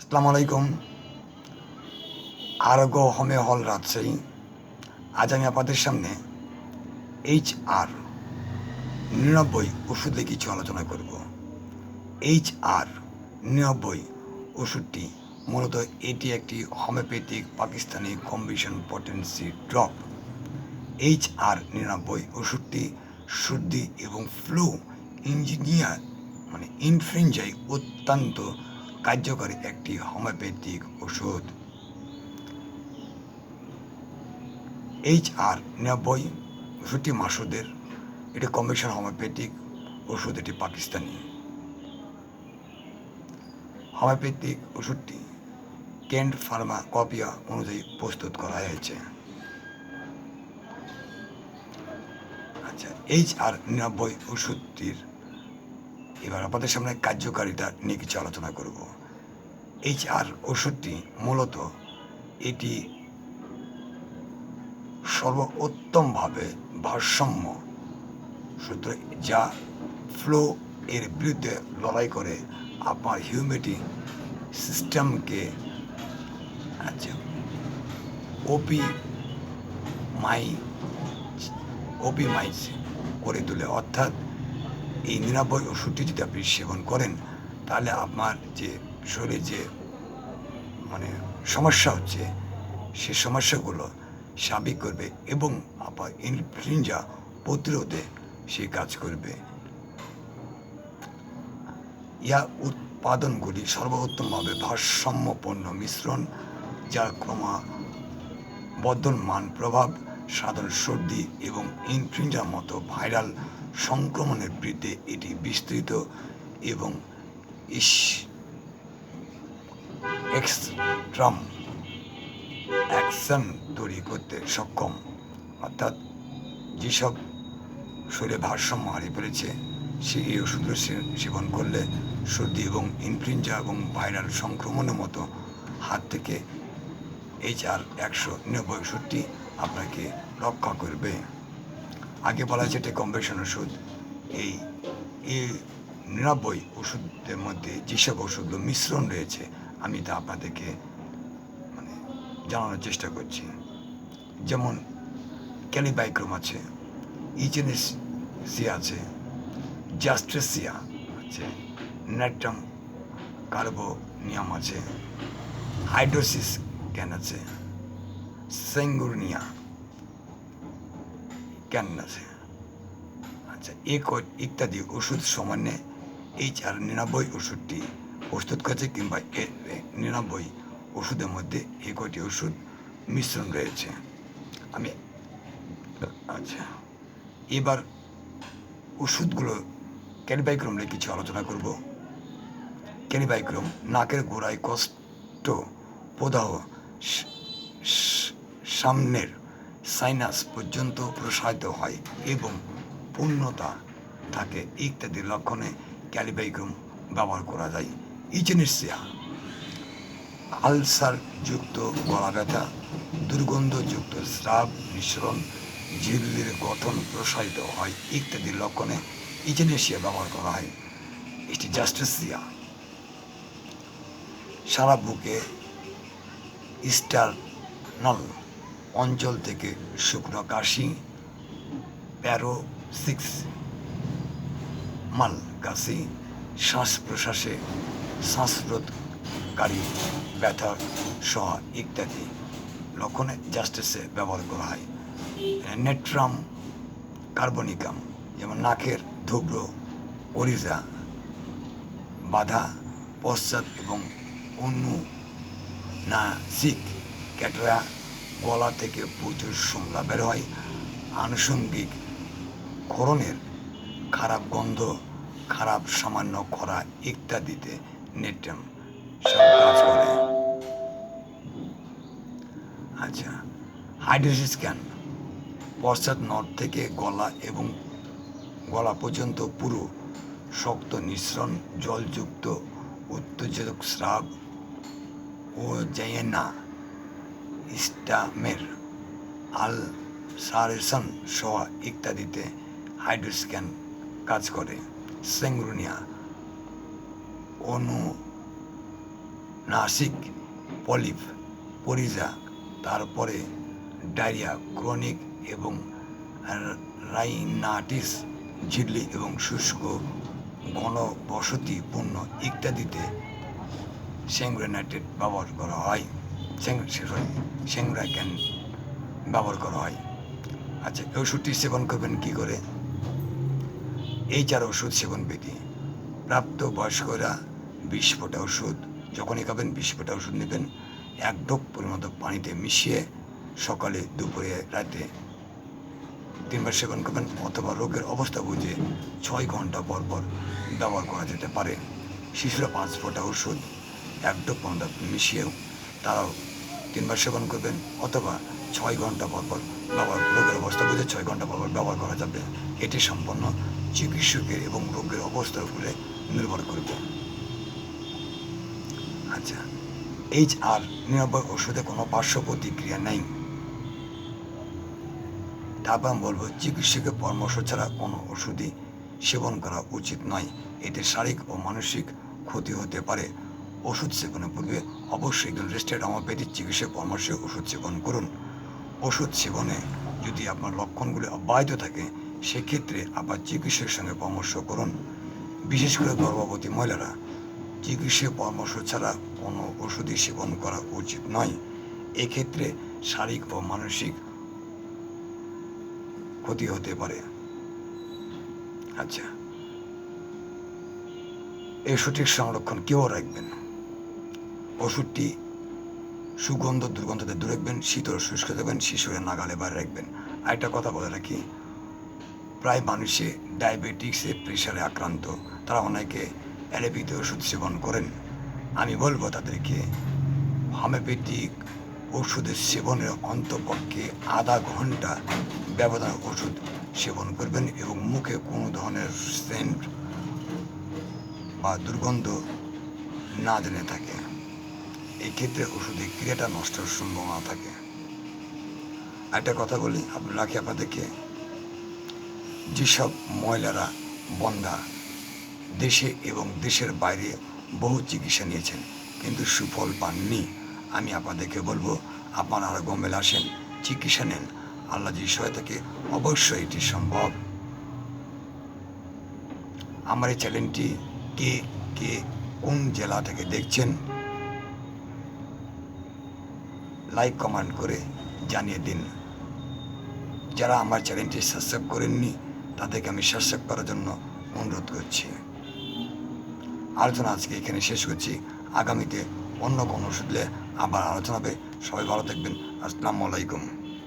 আসসালামু আলাইকুম। আরগো হোমে হল রাজশাহী। আজ আমি আপনাদের সামনে এইচ আর নিরানব্বই ওষুধে কিছু আলোচনা করব। এইচ আর নিরানব্বই ওষুধটি মূলত এটি একটি homeopathic Pakistani combination potency drop. H R নিরানব্বই ওষুধটি সর্দি এবং ফ্লু ইঞ্জিনিয়ার মানে ইনফ্লুয়েঞ্জায় অত্যন্ত কার্যকরী একটি হোমিওপ্যাথিক ওষুধ। এইচ আর নিরানব্বই ওষুধটি মাসুদের। এটি কমিশন হোমিওপ্যাথিক ওষুধ, এটি পাকিস্তানি। হোমিওপ্যাথিক ওষুধটি কেন্ট ফার্মা কপিয়া অনুযায়ী প্রস্তুত করা হয়েছে। আচ্ছা এইচ আর নিরানব্বই ওষুধটির এবার আপনাদের সামনে কার্যকারিতা নিয়ে কিছু আলোচনা করব। এইচ আর ওষুধটি মূলত এটি সর্বোত্তমভাবে ভারসাম্য, সূত্র যা ফ্লো এর বিরুদ্ধে লড়াই করে আপনার হিউমিডিটি সিস্টেমকে আচ্ছা ওপি মাই ওপি মাইজ করে তোলে। অর্থাৎ এই নিরানব্বই ওষুধটি যদি আপনি সেবন করেন, তাহলে আপনার যে শরীরে যে মানে সমস্যা হচ্ছে, সে সমস্যাগুলো স্বাভাবিক করবে এবং আপনার ইনফ্লুয়েঞ্জা প্রতিরোধে সে কাজ করবে। ইয়া উৎপাদনগুলি সর্বোত্তমভাবে ভারসাম্যপূর্ণ মিশ্রণ, যা যার ক্রমবর্ধমান প্রভাব, সাধারণ সর্দি এবং ইনফ্লুয়েঞ্জার মতো ভাইরাল সংক্রমণের বিরুদ্ধে এটি বিস্তৃত এবং ইস, এক্সট্রাম অ্যাকশন তৈরি করতে সক্ষম। অর্থাৎ যেসব শরীরে ভারসাম্য হারিয়ে ফেলেছে, সেই সে- সেবন করলে সর্দি এবং ইনফ্লুয়েঞ্জা এবং ভাইরাল সংক্রমণের মতো হাত থেকে এইচ আর একশো নিরানব্বই ওষুধটি আপনাকে রক্ষা করবে। আগে বলা এটি কম্বেশন ওষুধ। এই এই নিরানব্বই ওষুধের মধ্যে যেসব ওষুধগুলো মিশ্রণ রয়েছে, আমি তা আপনাদেরকে মানে জানানোর চেষ্টা করছি। যেমন ক্যালিবাইক্রোম আছে, ইচেনেসিয়া আছে জাস্ট্রেসিয়া আছে নেট্রাম কার্বোনিয়াম আছে, হাইড্রোসিস ক্যান আছে, সেঙ্গুরনিয়া ক্যান আছে। আচ্ছা এ ক- ইত্যাদি ওষুধ সমানে এই আর নিরানব্বই ওষুধটি প্রস্তুত করেছে কিংবা এ এ নিরানব্বই ওষুধের মধ্যে এ কয়টি ওষুধ মিশ্রণ রয়েছে? আমি আচ্ছা এবার ওষুধগুলো ক্যালিবাইক্রম নিয়ে কিছু আলোচনা করব। ক্যালিবাইক্রম নাকের গোড়ায় কষ্ট, প্রদাহ সামনের সাইনাস পর্যন্ত প্রসারিত হয় এবং পূর্ণতা থাকে ইত্যাদি লক্ষণে ক্যালিবাইক্রম ব্যবহার করা যায়। ইচেনেসিয়া, আলসারযুক্ত গলা ব্যথা, দুর্গন্ধযুক্ত স্রাব মিশ্রণ ঝিল্লির গঠন প্রসারিত হয় ইত্যাদি লক্ষণে ইচেনেসিয়া ব্যবহার করা হয়। এটি জাস্টেসিয়া সারা বুকে ইস্টারনল অঞ্চল থেকে শুকনো কাশি, প্যারো সিক্স, মাল কাশি, শ্বাস প্রশ্বাসে শ্বাসরোধকারী ব্যথা সহ ইত্যাদি। লক্ষণে জাস্টিসে ব্যবহার করা হয়। নেট্রাম, কার্বনিকাম, যেমন নাকের ধুব্র অরিজা বাধা, পশ্চাৎ এবং অনু না সিক ক্যাটরা গলা থেকে প্রচুর সমলা বের হয়। আনুষঙ্গিক ক্ষরণের খারাপ গন্ধ, খারাপ সামান্য খরা ইত্যাদিতে নেট্রাম সব কাজ করে। আচ্ছা হাইড্রোসিস ক্যান পশ্চাৎ নট থেকে গলা এবং গলা পর্যন্ত পুরো শক্ত মিশ্রণ জলযুক্ত, উত্তেজক স্রাব ও জাইয়েনা স্টামের আল সারেশন সহ ইত্যাদিতে হাইড্রোস্ক্যান কাজ করে। সেঙ্গুরনিয়া অনু নাসিক পলিপ, পরিজা, তারপরে ডায়রিয়া, ক্রনিক এবং রাইনাটিস ঝিল্লি এবং শুষ্ক ঘনবসতিপূর্ণ ইত্যাদিতে স্যাংগ্রেনাইটেড ব্যবহার করা হয়। সরি স্যাংরাক্যান ব্যবহার করা হয়? আচ্ছা ওষুধটি সেবন করবেন কি করে? এই চার ওষুধ সেবন বিধি। প্রাপ্ত বয়স্করা বিশ ফোঁটা ওষুধ, যখনই খাবেন বিশ ফোঁটা ওষুধ নেবেন। এক ডোপ পরিমাণ পানিতে মিশিয়ে সকালে, দুপুরে, রাতে তিনবার সেবন করবেন অথবা রোগের অবস্থা বুঝে ছয় ঘণ্টা পর পর ব্যবহার করা যেতে পারে। শিশুরা পাঁচ ফোঁটা ওষুধ, এক ডোপ পরিমাণ মিশিয়েও তারাও তিনবার সেবন করবেন অথবা ছয় ঘণ্টা পরপর পর ব্যবহার, রোগের অবস্থা বুঝে ছয় ঘণ্টা পর পর ব্যবহার করা যাবে। এটি সম্পন্ন চিকিৎসকের এবং রোগের অবস্থার উপরে নির্ভর করবে। আচ্ছা এইচ আর নিরাপদ ওষুধে কোনো পার্শ্ব প্রতিক্রিয়া নেই। তারপর আমি বলব, চিকিৎসকের পরামর্শ ছাড়া কোনো ওষুধই সেবন করা উচিত নয়। এতে শারীরিক ও মানসিক ক্ষতি হতে পারে। ওষুধ সেবনের পূর্বে অবশ্যই একজন রেজিস্টার্ড হোমিওপ্যাথিক চিকিৎসকের পরামর্শে ওষুধ সেবন করুন। ওষুধ সেবনে যদি আপনার লক্ষণগুলি অব্যাহত থাকে, সেক্ষেত্রে আবার চিকিৎসকের সঙ্গে পরামর্শ করুন। বিশেষ করে গর্ভবতী মহিলারা চিকিৎসা পরামর্শ ছাড়া কোনো ওষুধই সেবন করা উচিত নয়। এক্ষেত্রে শারীরিক ও মানসিক ক্ষতি হতে পারে। আচ্ছা। এই সঠিক সংরক্ষণ কেউ রাখবেন ওষুধটি সুগন্ধ দুর্গন্ধতে দূরে রাখবেন, শীতল শুষ্ক দেবেন শিশুরের নাগালে বাইরে রাখবেন। আর একটা কথা বলে রাখি, প্রায় মানুষে ডায়াবেটিক্সে প্রেশারে আক্রান্ত। তারা অনেকে অ্যালোপ্যাথি ওষুধ সেবন করেন। আমি বলব তাদেরকে, হোমিওপ্যাথিক ওষুধের সেবনের অন্তপক্ষে আধা ঘণ্টা ব্যবধান ওষুধ সেবন করবেন এবং মুখে কোনো ধরনের সেন্ট বা দুর্গন্ধ না জেনে থাকে এই ক্ষেত্রে ওষুধের ক্রিয়াটা নষ্টের সম্ভাবনা থাকে। একটা কথা বলি, আপনি রাখি আপনাদেরকে। যেসব মহিলারা বন্ধা দেশে এবং দেশের বাইরে বহু চিকিৎসা নিয়েছেন, কিন্তু সুফল পাননি, আমি আপনাদেরকে বলব, আপনারা গমেল আসেন, চিকিৎসা নেন। আল্লাহ যে সহায়তাকে অবশ্যই এটি সম্ভব। আমার এই চ্যানেলটি কে কে কোন জেলা থেকে দেখছেন লাইক কমেন্ট করে জানিয়ে দিন। যারা আমার চ্যানেলটি সাবস্ক্রাইব করেননি, তাদেরকে আমি সাবস্ক্রাইব করার জন্য অনুরোধ করছি। আলোচনা আজকে এখানে শেষ করছি। আগামীতে অন্য কোনো ওষুধ আবার আলোচনা হবে। সবাই ভালো থাকবেন। আসসালামু আলাইকুম।